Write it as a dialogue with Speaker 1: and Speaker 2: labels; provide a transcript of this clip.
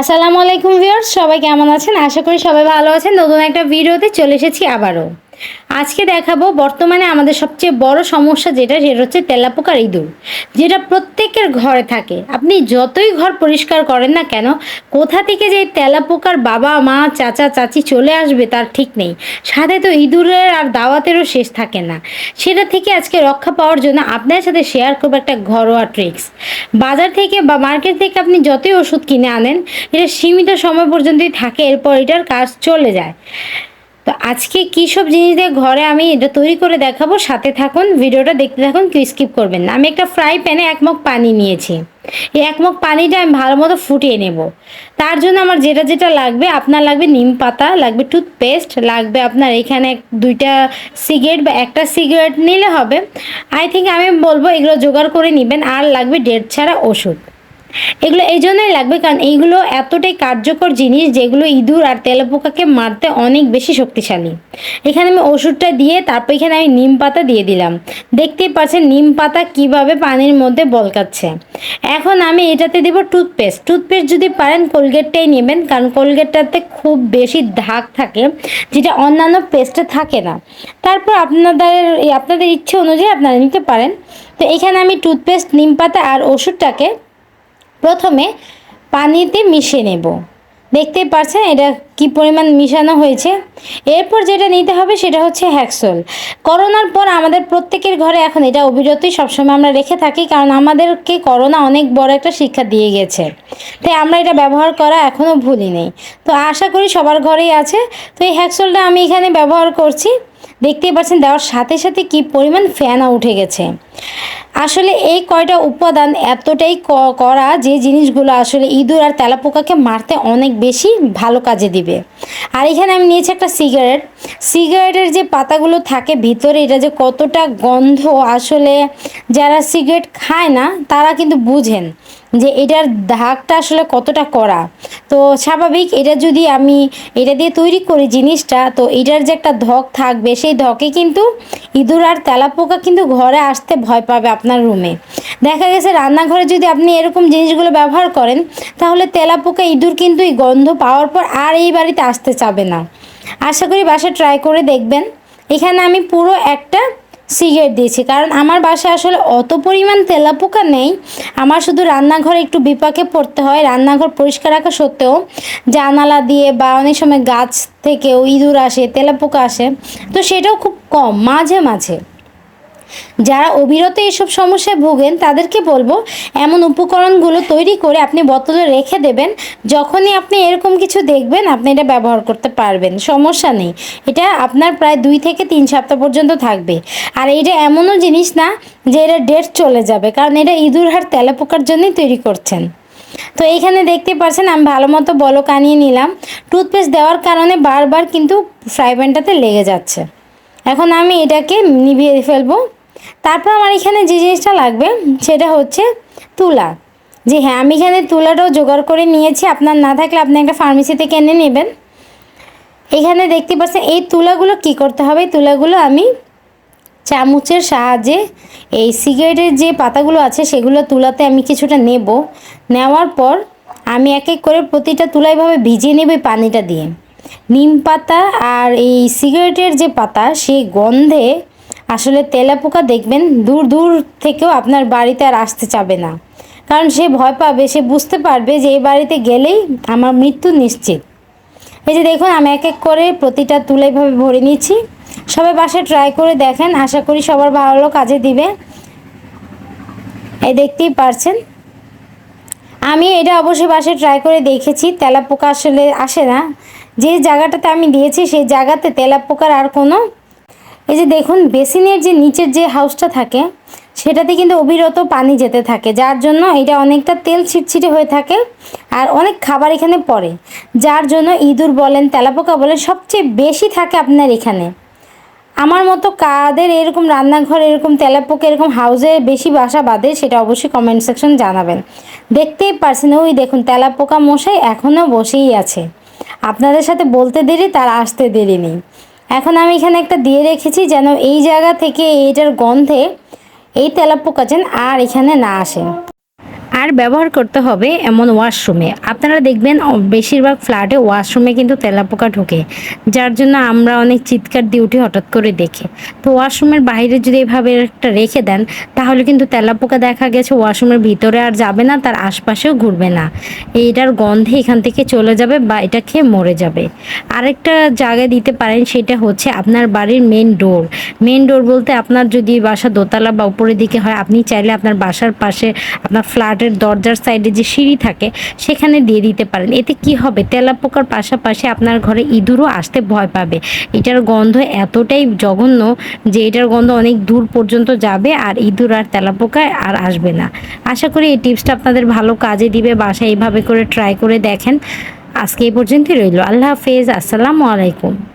Speaker 1: আসসালামু আলাইকুম ভিউয়ার্স, সবাই কেমন আছেন? আশা করি সবাই ভালো আছেন। নতুন একটা ভিডিওতে চলে এসেছি আবারও। আজকে দেখাবো বর্তমানে আমাদের সবচেয়ে বড় সমস্যা যেটা, সেটা হচ্ছে তেলাপোকার ইঁদুর, যেটা প্রত্যেকের ঘরে থাকে। আপনি যতই ঘর পরিষ্কার করেন না কেন, কোথা থেকে যে তেলাপোকার বাবা, মা, চাচা, চাচি চলে আসবে তার ঠিক নেই। সাথে তো ইঁদুরের আর দাওয়াতেরও শেষ থাকে না। সেটা থেকে আজকে রক্ষা পাওয়ার জন্য আপনার সাথে শেয়ার করব একটা ঘরোয়া ট্রিক্স বাজার থেকে বা মার্কেট থেকে আপনি যতই ওষুধ কিনে আনেন, এটা সীমিত সময় পর্যন্তই থাকে, এরপর এটার কাজ চলে যায়। তো আজকে কী সব জিনিস দিয়ে ঘরে আমি এটা তৈরি করে দেখাবো, সাথে থাকুন, ভিডিওটা দেখতে থাকুন, কেউ স্কিপ করবেন না। আমি একটা ফ্রাই প্যানে এক মগ পানি নিয়েছি। এই এক মগ পানিটা আমি ভালো মতো ফুটিয়ে নেব। তার জন্য আমার যেটা যেটা লাগবে, আপনার লাগবে নিম পাতা, লাগবে টুথপেস্ট লাগবে আপনার এখানে দুইটা সিগারেট বা একটা সিগারেট নিলে হবে। আই থিঙ্ক আমি বলব এগুলো জোগাড় করে নেবেন, আর লাগবে ডেট ছাড়া ওষুধ। এগুলো এই জন্যই লাগবে, কারণ এইগুলো এতটাই কার্যকর জিনিস যেগুলো ইঁদুর আর তেলাপোকাকে মারতে অনেক বেশি শক্তিশালী। এখানে আমি ওষুধটা দিয়ে তারপর এখানে আমি নিম পাতা দিয়ে দিলাম। দেখতেই পাচ্ছেন নিম পাতা কীভাবে পানির মধ্যে বলকাচ্ছে। এখন আমি এটাতে দেবো টুথপেস্ট। টুথপেস্ট যদি পারেন কোলগেটটাই নেবেন, কারণ কোলগেটটাতে খুব বেশি ধাক থাকে, যেটা অন্যান্য পেস্টে থাকে না। তারপর আপনাদের আপনাদের ইচ্ছে অনুযায়ী আপনারা নিতে পারেন। তো এখানে আমি টুথপেস্ট, নিম পাতা আর ওষুধটাকে প্রথমে পানিতে মিশিয়ে নেব। দেখতেই পাচ্ছেন এটা কি পরিমাণ মিশানো হয়েছে। এরপর যেটা নিতে হবে সেটা হচ্ছে হ্যাক্সল। করোনার পর আমাদের প্রত্যেকের ঘরে এখন এটা অবিরতই সবসময় আমরা রেখে থাকি, কারণ আমাদেরকে করোনা অনেক বড় একটা শিক্ষা দিয়ে গেছে। তাই আমরা এটা ব্যবহার করা এখনও ভুলি নেই। তো আশা করি সবার ঘরেই আছে। তো এই হ্যাক্সলটা আমি এখানে ব্যবহার করছি। দেখতেই পাচ্ছেন দেওয়ার সাথে সাথে কি পরিমাণ ফ্যানা উঠে গেছে। আসলে এই কয়টা উপাদান এতটাই করা যে জিনিসগুলো আসলে ইঁদুর আর তেলাপোকাকে মারতে অনেক বেশি ভালো কাজে দিবে। আর এখানে আমি নিয়েছি একটা সিগারেট। সিগারেটের যে পাতাগুলো থাকে ভিতরে, এটা যে কতটা গন্ধ আসলে যারা সিগারেট খায় না, তারা কিন্তু বুঝেন। যে এটার ধাকটা আসলে কতটা করা তো স্বাভাবিক এটা যদি আমি এটা দিয়ে তৈরি করি জিনিসটা, তো এটার যে একটা ধক থাকবে, সেই ধকে কিন্তু ইঁদুর আর তেলাপোকা কিন্তু ঘরে আসতে ভয় পাবে আপনার রুমে। দেখা গেছে রান্নাঘরে যদি আপনি এরকম জিনিসগুলো ব্যবহার করেন, তাহলে তেলাপোকা ইঁদুর কিন্তু এই গন্ধ পাওয়ার পর আর এই বাড়িতে আসতে চাবে না। আশা করি বাসায় ট্রাই করে দেখবেন। এখানে আমি পুরো একটা সিগারেট দিয়েছি। কারণ আমার বাসায় আসলে অত পরিমাণ তেলাপোকা নেই। আমার শুধু রান্নাঘরে একটু বিপাকে পড়তে হয়। রান্নাঘর পরিষ্কার রাখা সত্ত্বেও জানালা দিয়ে বা অনেক সময় গাছ থেকেও ইঁদুর আসে, তেলাপোকা আসে। তো সেটাও খুব কম, মাঝে মাঝে। যারা অবিরত এসব সমস্যায় ভোগেন, তাদেরকে বলব, এমন উপকরণগুলো তৈরি করে আপনি বোতলে রেখে দেবেন। যখনই আপনি এরকম কিছু দেখবেন, আপনি এটা ব্যবহার করতে পারবেন। সমস্যা নেই। এটা আপনার প্রায় দুই থেকে তিন সপ্তাহ পর্যন্ত থাকবে। আর এটা এমনও জিনিস না, যে এটা ডেট চলে যাবে, কারণ এটা ইঁদুর হার তেলাপোকার জন্যই তৈরি করছেন। তো এইখানে দেখতে পাচ্ছেন, আমি ভালো মতো বলক আনিয়ে নিলাম। টুথপেস্ট দেওয়ার কারণে বারবার কিন্তু ফ্রাই প্যানটাতে লেগে যাচ্ছে। এখন আমি এটাকে নিভিয়ে ফেলব। তারপর আমার এখানে যে জিনিসটা লাগবে, সেটা হচ্ছে তুলা। যে হ্যাঁ আমি এখানে তুলাটাও জোগাড় করে নিয়েছি। আপনার না থাকলে আপনি একটা ফার্মেসি থেকে এনে নেবেন। এখানে দেখতে পাচ্ছেন, এই তুলাগুলো কি করতে হবে? তুলাগুলো আমি চামচের সাহায্যে এই সিগারেটের যে পাতাগুলো আছে, সেগুলো তুলাতে আমি কিছুটা নেব। নেওয়ার পর আমি এক এক করে প্রতিটা তুলাইভাবে ভিজিয়ে নেব পানিটা দিয়ে। নিম পাতা আর এই সিগারেটের যে পাতা, সেই গন্ধে আসলে তেলাপোকা দেখবেন দূর দূর থেকেও আপনার বাড়িতে আর আসতে চাবে না। কারণ সে ভয় পাবে, সে বুঝতে পারবে যে এই বাড়িতে গেলেই আমার মৃত্যু নিশ্চিত। এই যে দেখুন, আমি এক এক করে প্রতিটা তুলে এভাবে ভরে নিচ্ছি সবাই বাসায় ট্রাই করে দেখেন, আশা করি সবার ভালো কাজে দিবে। এই দেখতেই পারছেন। আমি এটা অবশ্যই বাসায় ট্রাই করে দেখেছি, তেলাপোকা আসলে আসে না। যে জায়গাটাতে আমি দিয়েছি, সেই জায়গাতে তেলাপোকার আর কোনো এই যে দেখুন, বেসিনের যে নিচের যে হাউসটা থাকে, সেটাতে কিন্তু অবিরত পানি যেতে থাকে, যার জন্য এটা অনেকটা তেল ছিটছিটে হয়ে থাকে আর অনেক খাবার এখানে পড়ে, যার জন্য ইঁদুর বলেন, তেলাপোকা বলেন, সবচেয়ে বেশি থাকে আপনার এখানে। আমার মতো কাদের এরকম রান্নাঘর, এরকম তেলাপোকা, এরকম হাউসে বেশি বাসা বাঁধে, সেটা অবশ্যই কমেন্ট সেকশন জানাবেন। দেখতেই পারছেন, ওই দেখুন, তেলাপোকা মশাই এখনও বসেই আছে। আপনাদের সাথে বলতে দেরি, তার আসতে দেরি নেই। এখন আমি এখানে একটা দিয়ে রেখেছি যেন এই জায়গা থেকে এইটার গন্ধে এই তেলাপোকা যেন আর এখানে না আসে। আর ব্যবহার করতে হবে এমন ওয়াশরুমে। আপনারা দেখবেন বেশিরভাগ ফ্ল্যাটে ওয়াশরুমে কিন্তু তেলাপোকা ঢোকে। যার জন্য আমরা অনেক চিৎকার দিয়ে উঠি হঠাৎ করে দেখে। তো ওয়াশরুমের বাইরে যদি এভাবে একটা রেখে দেন, তাহলে কিন্তু তেলাপোকা দেখা গেছে ওয়াশরুমের ভিতরে আর যাবে না, তার আশপাশেও ঘুরবে না। এইটার গন্ধে এখান থেকে চলে যাবে বা এটা খেয়ে মরে যাবে। আরেকটা জায়গায় দিতে পারেন, সেটা হচ্ছে আপনার বাড়ির মেন ডোর মেন ডোর বলতে আপনার যদি বাসা দোতলা বা উপরের দিকে হয়, আপনি চাইলে আপনার বাসার পাশে আপনার ফ্ল্যাটের দরজার সাইডে যে সিঁড়ি থাকে, সেখানে দিয়ে দিতে পারেন। এতে কি হবে? তেলাপোকার পাশাপাশি আপনার ঘরে ইঁদুরও আসতে ভয় পাবে। এটার গন্ধ এতটাই জঘন্য যে এটার গন্ধ অনেক দূর পর্যন্ত যাবে আর ইঁদুর আর তেলাপোকা আর আসবে না। আশা করি এই টিপসটা আপনাদের ভালো কাজে দিবে। বাসায় এইভাবে করে ট্রাই করে দেখেন। আজকে এই পর্যন্তই রইল। আল্লাহ হাফেজ। আসসালামু আলাইকুম।